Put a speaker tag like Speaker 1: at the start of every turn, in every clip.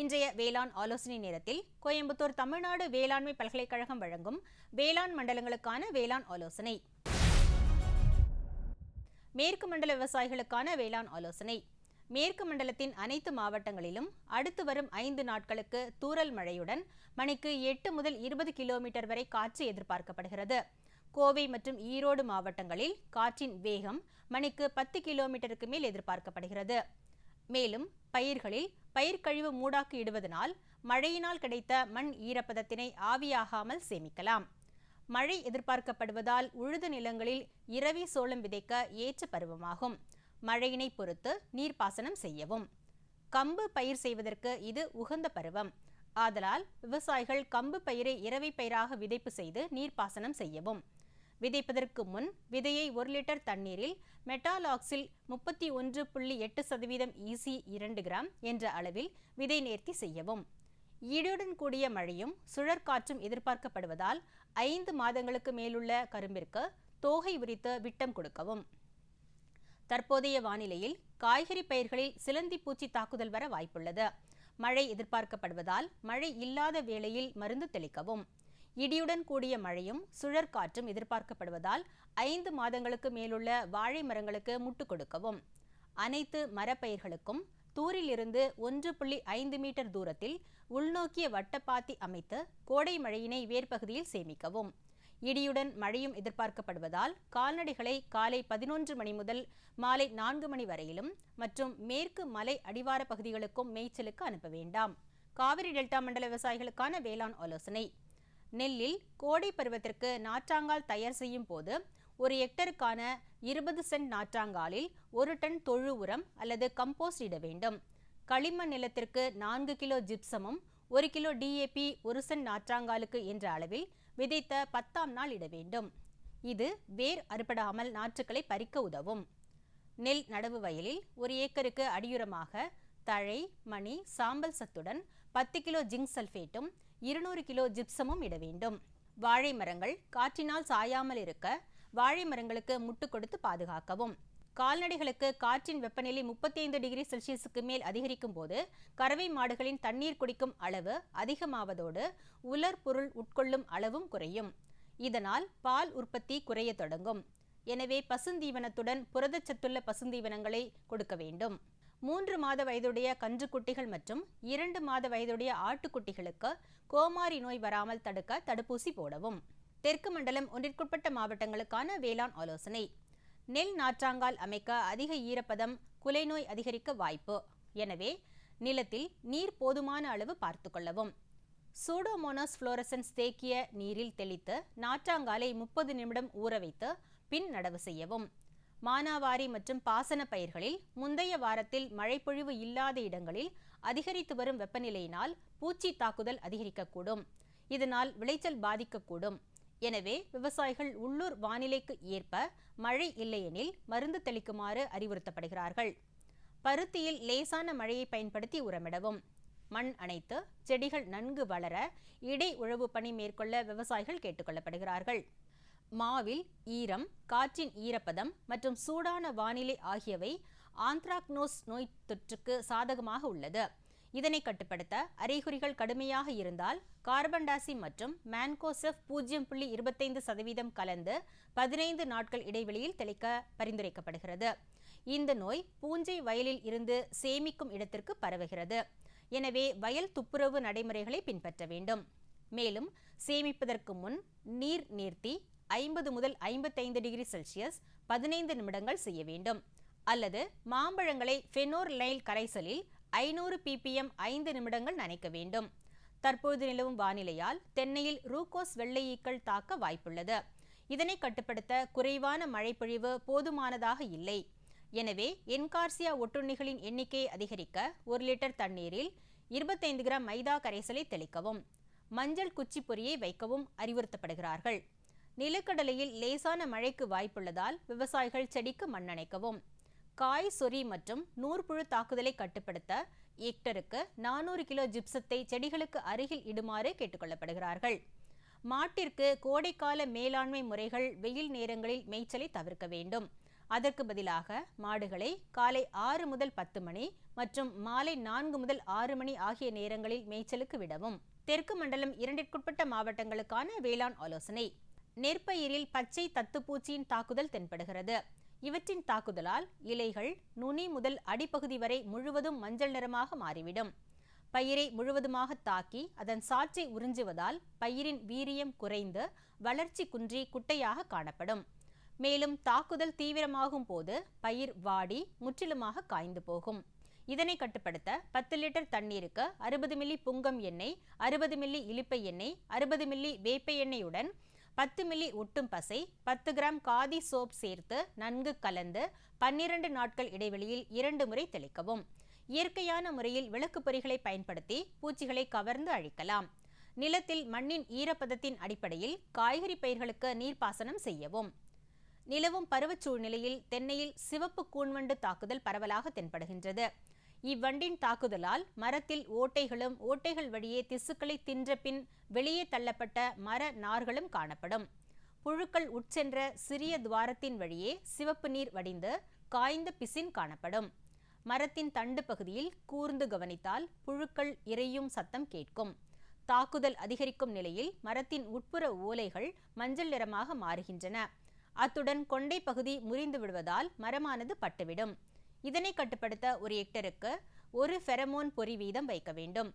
Speaker 1: இன்றைய வேளாண் ஆலோசனை நேரத்தில் கோயம்புத்தூர் தமிழ்நாடு வேளாண்மை பல்கலைக்கழகம் வழங்கும் வேளாண் மண்டலங்களுக்கான வேளாண் ஆலோசனை. மேற்கு மண்டல விவசாயிகளுக்கான வேளாண் ஆலோசனை. மேற்கு மண்டலத்தின் அனைத்து மாவட்டங்களிலும் அடுத்து வரும் ஐந்து நாட்களுக்கு தூரல் மழையுடன் மணிக்கு எட்டு முதல் இருபது கிலோமீட்டர் வரை காற்று எதிர்பார்க்கப்படுகிறது. கோவை மற்றும் ஈரோடு மாவட்டங்களில் காற்றின் வேகம் மணிக்கு பத்து கிலோமீட்டருக்கு மேல் எதிர்பார்க்கப்படுகிறது. மேலும் பயிர்களில் பயிர்க்கழிவு மூடாக்கு இடுவதனால் மழையினால் கிடைத்த மண் ஈரப்பதத்தினை ஆவியாகாமல் சேமிக்கலாம். மழை எதிர்பார்க்கப்படுவதால் உழுது நிலங்களில் இரவி சோளம் விதைக்க ஏற்ற பருவமாகும். மழையினை பொறுத்து நீர்ப்பாசனம் செய்யவும். கம்பு பயிர் செய்வதற்கு இது உகந்த பருவம். ஆதலால் விவசாயிகள் கம்பு பயிரை இரவை பயிராக விதைப்பு செய்து நீர்ப்பாசனம் செய்யவும். விதைப்பதற்கு முன் விதையை ஒரு லிட்டர் தண்ணீரில் மெட்டாலாக்ஸில் முப்பத்தி ஒன்று புள்ளி எட்டு சதவீதம் ஈசி இரண்டு கிராம் என்ற அளவில் விதை நேர்த்தி செய்யவும். இடியுடன் கூடிய மழையும் சுழற்காற்றும் எதிர்பார்க்கப்படுவதால் ஐந்து மாதங்களுக்கு மேலுள்ள கரும்பிற்கு தோகை உரித்து விட்டம் கொடுக்கவும். தற்போதைய வானிலையில் காய்கறி பயிர்களில் சிலந்தி பூச்சி தாக்குதல் வர வாய்ப்புள்ளது. மழை எதிர்பார்க்கப்படுவதால் மழை இல்லாத வேளையில் மருந்து தெளிக்கவும். இடியுடன் கூடிய மழையும் சுழற்காற்றும் எதிர்பார்க்கப்படுவதால் ஐந்து மாதங்களுக்கு மேலுள்ள வாழை மரங்களுக்கு முட்டு கொடுக்கவும். அனைத்து மரப்பயிர்களுக்கும் தூரிலிருந்து ஒன்று புள்ளி ஐந்து மீட்டர் தூரத்தில் உள்நோக்கிய வட்டப்பாத்தி அமைத்து கோடை மழையினை வேர்பகுதியில் சேமிக்கவும். இடியுடன் மழையும் எதிர்பார்க்கப்படுவதால் கால்நடைகளை காலை பதினொன்று மணி முதல் மாலை நான்கு மணி வரையிலும் மற்றும் மேற்கு மலை அடிவார பகுதிகளுக்கும் மேய்ச்சலுக்கு அனுப்ப வேண்டாம். காவிரி டெல்டா மண்டல விவசாயிகளுக்கான வேளாண் ஆலோசனை. நெல்லில் கோடை பருவத்திற்கு நாற்றாங்கால் தயார் செய்யும் போது ஒரு ஹெக்டருக்கான இருபது சென்ட் நாற்றாங்காலில் ஒரு டன் தொழு உரம் அல்லது கம்போஸ்ட் இட வேண்டும். களிமண் நிலத்திற்கு நான்கு கிலோ ஜிப்சமும் ஒரு கிலோ டிஏபி ஒரு சென்ட் நாற்றாங்காலுக்கு என்ற அளவில் விதைத்த பத்தாம் நாள் இட வேண்டும். இது வேர் அறுபடாமல் நாற்றுக்களை பறிக்க உதவும். நெல் நடவு வயலில் ஒரு ஏக்கருக்கு அடியுரமாக தழை மணி சாம்பல் சத்துடன் பத்து கிலோ ஜிங்க் சல்ஃபேட்டும் இருநூறு கிலோ ஜிப்சமும் இட வேண்டும். வாழை மரங்கள் காற்றினால் சாயாமல் இருக்க வாழை மரங்களுக்கு முட்டு கொடுத்து பாதுகாக்கவும். கால்நடைகளுக்கு காற்றின் வெப்பநிலை முப்பத்தி ஐந்து டிகிரி செல்சியஸுக்கு மேல் அதிகரிக்கும் போது கறவை மாடுகளின் தண்ணீர் குடிக்கும் அளவு அதிகமாவதோடு உலர் பொருள் உட்கொள்ளும் அளவும் குறையும். இதனால் பால் உற்பத்தி குறைய தொடங்கும். எனவே பசுந்தீவனத்துடன் புரதச்சத்துள்ள பசுந்தீவனங்களை கொடுக்க வேண்டும். மூன்று மாத வயதுடைய கன்றுக்குட்டிகள் மற்றும் இரண்டு மாத வயதுடைய ஆட்டுக்குட்டிகளுக்கு கோமாரி நோய் வராமல் தடுக்க தடுப்பூசி போடவும். தெற்கு மண்டலம் ஒன்றிற்குட்பட்ட மாவட்டங்களுக்கான வேளாண் ஆலோசனை. நெல் நாற்றாங்கால் அமைக்க அதிக ஈரப்பதம் குலைநோய் அதிகரிக்க வாய்ப்பு. எனவே நிலத்தில் நீர் போதுமான அளவு பார்த்து கொள்ளவும். சூடோமோனாஸ் புளோரசன்ஸ் தேக்கிய நீரில் தெளித்து நாற்றாங்காலை முப்பது நிமிடம் ஊற வைத்து பின் நடவு செய்யவும். மானாவாரி மற்றும் பாசன பயிர்களில் முந்தைய வாரத்தில் மழைப்பொழிவு இல்லாத இடங்களில் அதிகரித்து வரும் வெப்பநிலையினால் பூச்சி தாக்குதல் அதிகரிக்கக்கூடும். இதனால் விளைச்சல் பாதிக்கக்கூடும். எனவே விவசாயிகள் உள்ளூர் வானிலைக்கு ஏற்ப மழை இல்லையெனில் மருந்து தெளிக்குமாறு அறிவுறுத்தப்படுகிறார்கள். பருத்தியில் லேசான மழையை பயன்படுத்தி உரமிடவும். மண் அணைத்து செடிகள் நன்கு வளர இடை உழவு பணி மேற்கொள்ள விவசாயிகள் கேட்டுக்கொள்ளப்படுகிறார்கள் மாவில் ஈரம் காற்றின் ஈரப்பதம் மற்றும் சூடான வானிலை ஆகியவை ஆந்த்ராக்னோஸ் நோய் தொற்றுக்கு சாதகமாக உள்ளது. இதனை கட்டுப்படுத்த அறிகுறிகள் கடுமையாக இருந்தால் கார்பன்டாசி மற்றும் மேன்கோசெஃப் பூஜ்ஜியம் புள்ளி இருபத்தைந்து சதவீதம் கலந்து பதினைந்து நாட்கள் இடைவெளியில் தெளிக்க பரிந்துரைக்கப்படுகிறது. இந்த நோய் பூஞ்சை வயலில் இருந்து சேமிக்கும் இடத்திற்கு பரவுகிறது. எனவே வயல் துப்புரவு நடைமுறைகளை பின்பற்ற வேண்டும். மேலும் சேமிப்பதற்கு முன் நீர் நீர்த்தி ஐம்பது முதல் ஐம்பத்தைந்து டிகிரி செல்சியஸ் பதினைந்து நிமிடங்கள் செய்ய வேண்டும். அல்லது மாம்பழங்களை ஃபெனோர் லைல் கரைசலில் ஐநூறு பிபிஎம் ஐந்து நிமிடங்கள் நனைக்க வேண்டும். தற்போது நிலவும் வானிலையால் தென்னையில் ரூகோஸ் வெள்ளை ஈக்கள் தாக்க வாய்ப்புள்ளது. இதனை கட்டுப்படுத்த குறைவான மழைப்பொழிவு போதுமானதாக இல்லை. எனவே என்கார்சியா ஒட்டுண்ணிகளின் எண்ணிக்கையை அதிகரிக்க ஒரு லிட்டர் தண்ணீரில் இருபத்தைந்து கிராம் மைதா கரைசலை தெளிக்கவும் மஞ்சள் குச்சி பொரியை வைக்கவும் அறிவுறுத்தப்படுகிறார்கள். நிலக்கடலையில் லேசான மழைக்கு வாய்ப்புள்ளதால் விவசாயிகள் செடிக்கு மண்ணணைக்கவும் காய் சொறி மற்றும் நூற்புழு தாக்குதலை கட்டுப்படுத்த ஹெக்டருக்கு நானூறு கிலோ ஜிப்சத்தை செடிகளுக்கு அருகில் இடுமாறு கேட்டுக்கொள்ளப்படுகிறார்கள். மாட்டிற்கு கோடைக்கால மேலாண்மை முறைகள் வெயில் நேரங்களில் மேய்ச்சலை தவிர்க்க வேண்டும். அதற்கு பதிலாக மாடுகளை காலை ஆறு முதல் பத்து மணி மற்றும் மாலை நான்கு முதல் ஆறு மணி ஆகிய நேரங்களில் மேய்ச்சலுக்கு விடவும். தெற்கு மண்டலம் இரண்டிற்குட்பட்ட மாவட்டங்களுக்கான வேளாண் ஆலோசனை. நெற்பயிரில் பச்சை தத்துப்பூச்சியின் தாக்குதல் தென்படுகிறது. இவற்றின் தாக்குதலால் இலைகள் நுனி முதல் அடிப்பகுதி வரை முழுவதும் மஞ்சள் நிறமாக மாறிவிடும். பயிரை முழுவதுமாக தாக்கி அதன் சாற்றை உறிஞ்சுவதால் பயிரின் வீரியம் குறைந்து வளர்ச்சி குன்றி குட்டையாக காணப்படும். மேலும் தாக்குதல் தீவிரமாகும் போது பயிர் வாடி முற்றிலுமாக காய்ந்து போகும். இதனை கட்டுப்படுத்த பத்து லிட்டர் தண்ணீருக்கு அறுபது மில்லி புங்கம் எண்ணெய் அறுபது மில்லி இலிப்பை எண்ணெய் அறுபது மில்லி வேப்ப எண்ணெயுடன் பத்து மில்லி ஒட்டும் பசை பத்து கிராம் காதி சோப் சேர்த்து நன்கு கலந்து பன்னிரண்டு நாட்கள் இடைவெளியில் இரண்டு முறை தெளிக்கவும். இயற்கையான முறையில் விளக்கு பொறிகளை பயன்படுத்தி பூச்சிகளை கவர்ந்து அழிக்கலாம். நிலத்தில் மண்ணின் ஈரப்பதத்தின் அடிப்படையில் காய்கறி பயிர்களுக்கு நீர்ப்பாசனம் செய்யவும். நிலவும் பருவச் சூழ்நிலையில் தென்னையில் சிவப்பு கூன்வண்டு தாக்குதல் பரவலாக தென்படுகின்றது. இவ்வண்டின் தாக்குதலால் மரத்தில் ஓட்டைகளும் ஓட்டைகள் வழியே திசுக்களை தின்ற பின் வெளியே தள்ளப்பட்ட மர நார்களும் காணப்படும். புழுக்கள் உட்சென்ற சிறிய துவாரத்தின் வழியே சிவப்பு நீர் வடிந்து காய்ந்த பிசின் காணப்படும். மரத்தின் தண்டு பகுதியில் கூர்ந்து கவனித்தால் புழுக்கள் இறையும் சத்தம் கேட்கும். தாக்குதல் அதிகரிக்கும் நிலையில் மரத்தின் உட்புற ஓலைகள் மஞ்சள் நிறமாக மாறுகின்றன. அத்துடன் கொண்டை பகுதி முறிந்து விடுவதால் மரமானது பட்டுவிடும். இதனை கட்டுப்படுத்த ஒரு ஹெக்டருக்கு ஒரு ஃபெரமோன் பொறி வீதம் வைக்க வேண்டும்.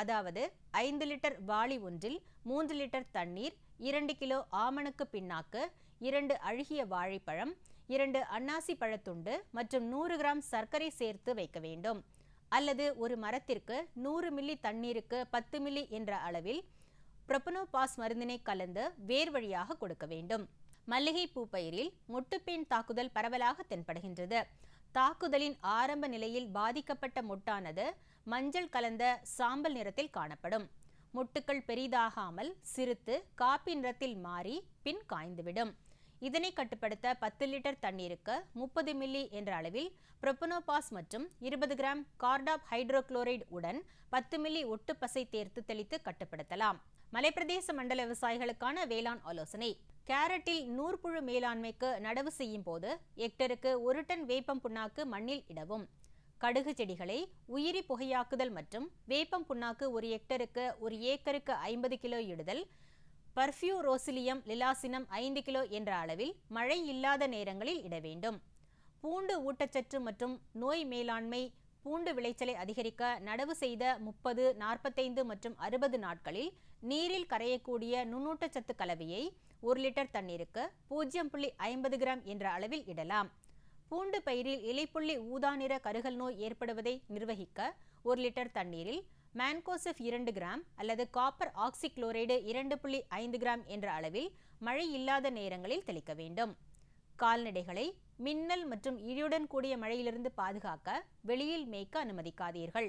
Speaker 1: அதாவது ஐந்து லிட்டர் வாளி ஒன்றில் மூன்று லிட்டர் தண்ணீர் இரண்டு கிலோ ஆமணக்கு பின்னாக்கு இரண்டு அழுகிய வாழைப்பழம் இரண்டு அன்னாசி பழத்துண்டு மற்றும் நூறு கிராம் சர்க்கரை சேர்த்து வைக்க வேண்டும். அல்லது ஒரு மரத்திற்கு நூறு மில்லி தண்ணீருக்கு பத்து மில்லி என்ற அளவில் ப்ரொபனோபாஸ் மருந்தினை கலந்து வேர் வழியாக கொடுக்க வேண்டும். மல்லிகை பூ பயிரில் மொட்டுப்பேன் தாக்குதல் பரவலாக தென்படுகின்றது. தாக்குதலின் ஆரம்ப நிலையில் பாதிக்கப்பட்ட முட்டானது மஞ்சள் கலந்த சாம்பல் நிறத்தில் காணப்படும். முட்டுக்கள் பெரிதாகாமல் சிறுத்து காப்பி நிறத்தில் மாறி பின் காய்ந்துவிடும். இதனை கட்டுப்படுத்த பத்து லிட்டர் தண்ணீருக்கு முப்பது மில்லி என்ற அளவில் புரொப்பனோபாஸ் மற்றும் இருபது கிராம் கார்டாப் ஹைட்ரோகுளோரைடு உடன் பத்து மில்லி ஒட்டு பசை தேர்த்து தெளித்து கட்டுப்படுத்தலாம். மலைப்பிரதேச மண்டல விவசாயிகளுக்கான வேளாண் ஆலோசனை. கேரட்டில் நூற்புழு மேலாண்மைக்கு நடவு செய்யும் போது ஹெக்டருக்கு ஒரு டன் வேப்பம் புண்ணாக்கு மண்ணில் இடவும். கடுகு செடிகளை உயிரி புகையாக்குதல் மற்றும் வேப்பம் புண்ணாக்கு ஒரு ஹெக்டருக்கு ஒரு ஏக்கருக்கு ஐம்பது கிலோ இடுதல் பர்ஃபியூரோசிலியம் லிலாசினம் ஐந்து கிலோ என்ற அளவில் மழை இல்லாத நேரங்களில் இட வேண்டும். பூண்டு ஊட்டச்சத்து மற்றும் நோய் மேலாண்மை பூண்டு விளைச்சலை அதிகரிக்க நடவு செய்த முப்பது நாற்பத்தைந்து மற்றும் அறுபது நாட்களில் நீரில் கரையக்கூடிய நுண்ணூட்டச்சத்து கலவையை ஒரு லிட்டர் தண்ணீருக்கு பூஜ்ஜியம் புள்ளி ஐம்பது கிராம் என்ற அளவில் இடலாம். பூண்டு பயிரில் இலைப்புள்ளி ஊதா நிற கருகல் நோய் ஏற்படுவதை நிர்வகிக்க ஒரு லிட்டர் தண்ணீரில் மேன்கோசிப் இரண்டு கிராம் அல்லது காப்பர் ஆக்சிக்ளோரைடு இரண்டு புள்ளி ஐந்து கிராம் என்ற அளவில் மழை இல்லாத நேரங்களில் தெளிக்க வேண்டும். கால்நடைகளை மின்னல் மற்றும் இடியுடன் கூடிய மழையிலிருந்து பாதுகாக்க வெளியில் மேய்க்க அனுமதிக்காதீர்கள்.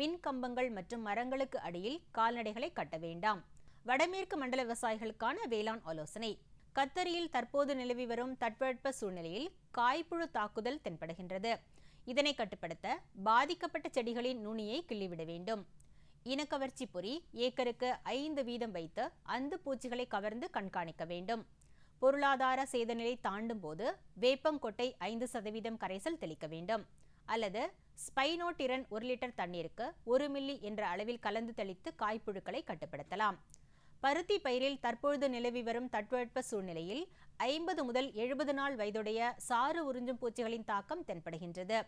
Speaker 1: மின் கம்பங்கள் மற்றும் மரங்களுக்கு அடியில் கால்நடைகளை கட்ட வேண்டாம். வடமேற்கு மண்டல விவசாயிகளுக்கான வேளாண் ஆலோசனை. கத்தரியில் தற்போது நிலவி வரும் தட்பவெட்ப சூழ்நிலையில் காய்ப்புழு தாக்குதல் தென்படுகின்றது. இதனை கட்டுப்படுத்த பாதிக்கப்பட்ட செடிகளின் நுனியை கிள்ளிவிட வேண்டும். இனக்கவர்ச்சி பொறி ஏக்கருக்கு ஐந்து வீதம் வைத்து அந்து பூச்சிகளை கவர்ந்து கண்காணிக்க வேண்டும். பொருளாதார சேதநிலை தாண்டும் போது வேப்பங்கொட்டை ஐந்து சதவீதம் கரைசல் தெளிக்க வேண்டும். அல்லது ஸ்பைனோட்டிரன் ஒரு லிட்டர் தண்ணீருக்கு ஒரு மில்லி என்ற அளவில் கலந்து தெளித்து காய்ப்புழுக்களை கட்டுப்படுத்தலாம். பருத்தி பயிரில் தற்பொழுது நிலவி வரும் தட்பவெட்ப சூழ்நிலையில் ஐம்பது முதல் எழுபது நாள் வயதுடைய சாறு உறிஞ்சும் பூச்சிகளின் தாக்கம் தென்படுகின்றது.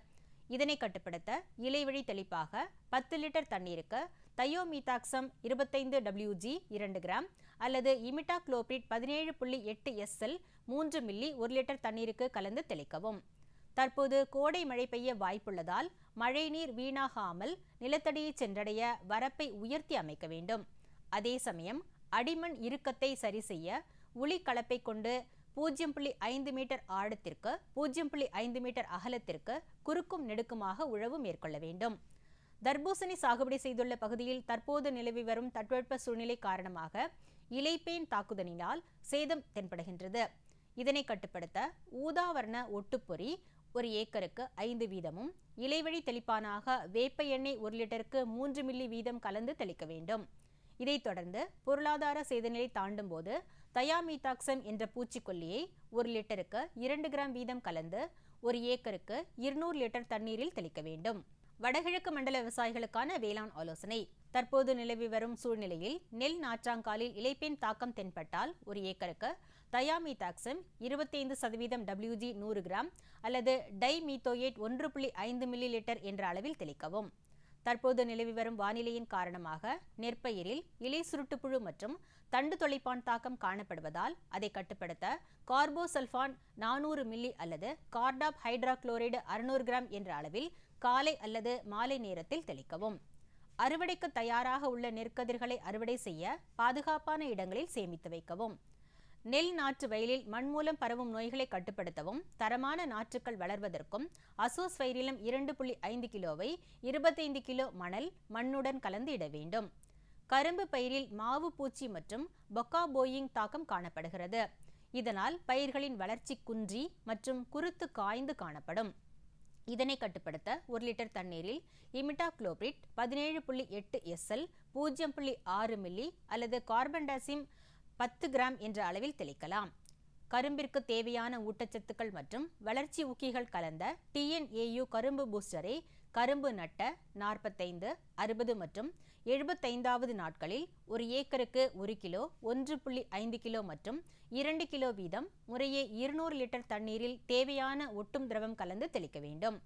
Speaker 1: இதனை கட்டுப்படுத்த இலைவழி தெளிப்பாக பத்து லிட்டர் தண்ணீருக்கு தையோமீதாக்சம் இருபத்தைந்து டபிள்யூஜி இரண்டு கிராம் அல்லது இமிட்டா பதினேழு புள்ளி எட்டு எஸ்எல் மூன்று மில்லி ஒரு லிட்டர் தண்ணீருக்கு கலந்து தெளிக்கவும். தற்போது கோடை மழை பெய்ய வாய்ப்புள்ளதால் மழைநீர் வீணாகாமல் நிலத்தடியை சென்றடைய வரப்பை உயர்த்தி அமைக்க வேண்டும். அதே சமயம் அடிமண் இறுக்கத்தை சரிசெய்ய உளி கலப்பை கொண்டு பூஜ்ஜியம் புள்ளி ஐந்து மீட்டர் ஆழத்திற்கு பூஜ்ஜியம் புள்ளி ஐந்து மீட்டர் அகலத்திற்கு குறுக்கும் நெடுக்குமாக உழவு மேற்கொள்ள வேண்டும். தர்பூசணி சாகுபடி செய்துள்ள பகுதியில் தற்போது நிலவி வரும் தட்பவெட்ப சூழ்நிலை காரணமாக இலைப்பேன் தாக்குதலினால் சேதம் தென்படுகின்றது. இதனை கட்டுப்படுத்த ஊதாவர்ண ஒட்டுப்பொறி ஒரு ஏக்கருக்கு ஐந்து வீதமும் இலைவழி தெளிப்பானாக வேப்ப எண்ணெய் ஒரு லிட்டருக்கு மூன்று மில்லி வீதம் கலந்து தெளிக்க வேண்டும். இதைத் தொடர்ந்து பொருளாதார சேதநிலை தாண்டும் போது தயாமீதாக்சம் என்ற பூச்சிக்கொல்லியை ஒரு லிட்டருக்கு இரண்டு கிராம் வீதம் கலந்து ஒரு ஏக்கருக்கு இருநூறு லிட்டர் தண்ணீரில் தெளிக்க வேண்டும். வடகிழக்கு மண்டல விவசாயிகளுக்கான வேளாண் ஆலோசனை. தற்போது நிலவி வரும் சூழ்நிலையில் நெல் நாற்றாங்காலில் இலைப்பெண் தாக்கம் தென்பட்டால் ஒரு ஏக்கருக்கு தயாமீதாக்சம் இருபத்தைந்து சதவீதம் டபிள்யூஜி நூறு கிராம் அல்லது டைமீத்தோயேட் ஒன்று புள்ளி ஐந்து மில்லி லிட்டர் என்ற அளவில் தெளிக்கவும். தற்போது நிலவி வரும் வானிலையின் காரணமாக நெற்பயிரில் இலை சுருட்டுப்புழு மற்றும் தண்டு தொலைப்பான் தாக்கம் காணப்படுவதால் அதை கட்டுப்படுத்த கார்போசல்ஃபான் நானூறு மில்லி அல்லது கார்டாப் ஹைட்ராக்ளோரைடு அறுநூறு கிராம் என்ற அளவில் காலை அல்லது மாலை நேரத்தில் தெளிக்கவும். அறுவடைக்கு தயாராக உள்ள நெற்கதிர்களை அறுவடை செய்ய பாதுகாப்பான இடங்களில் சேமித்து வைக்கவும். நெல் நாற்று வயலில் மண் மூலம் பரவும் நோய்களை கட்டுப்படுத்தவும் தரமான நாற்றுக்கள் வளர்வதற்கும் அசோஸ்வைரிலம் இரண்டு புள்ளி ஐந்து கிலோவை இருபத்தைந்து கிலோ மணல் மண்ணுடன் கலந்து இட வேண்டும். கரும்பு பயிரில் மாவு பூச்சி மற்றும் பொக்காபோயிங் தாக்கம் காணப்படுகிறது. இதனால் பயிர்களின் வளர்ச்சி குன்றி மற்றும் குருத்து காய்ந்து காணப்படும். இதனை கட்டுப்படுத்த ஒரு லிட்டர் தண்ணீரில் இமிட்டா குளோபிரிட் பதினேழு புள்ளி எட்டு எஸ்எல் பூஜ்ஜியம் புள்ளி ஆறு மில்லி அல்லது கார்பன்டாசிம் பத்து கிராம் என்ற அளவில் தெளிக்கலாம். கரும்பிற்கு தேவையான ஊட்டச்சத்துக்கள் மற்றும் வளர்ச்சி ஊக்கிகள் கலந்த டிஎன்ஏயு கரும்பு பூஸ்டரை கரும்பு நட்ட நாற்பத்தைந்து அறுபது மற்றும் எழுபத்தைந்தாவது நாட்களில் ஒரு ஏக்கருக்கு ஒரு கிலோ ஒன்று புள்ளி ஐந்து கிலோ மற்றும் இரண்டு கிலோ வீதம் முறையே இருநூறு லிட்டர் தண்ணீரில் தேவையான ஒட்டும் திரவம் கலந்து தெளிக்க வேண்டும்.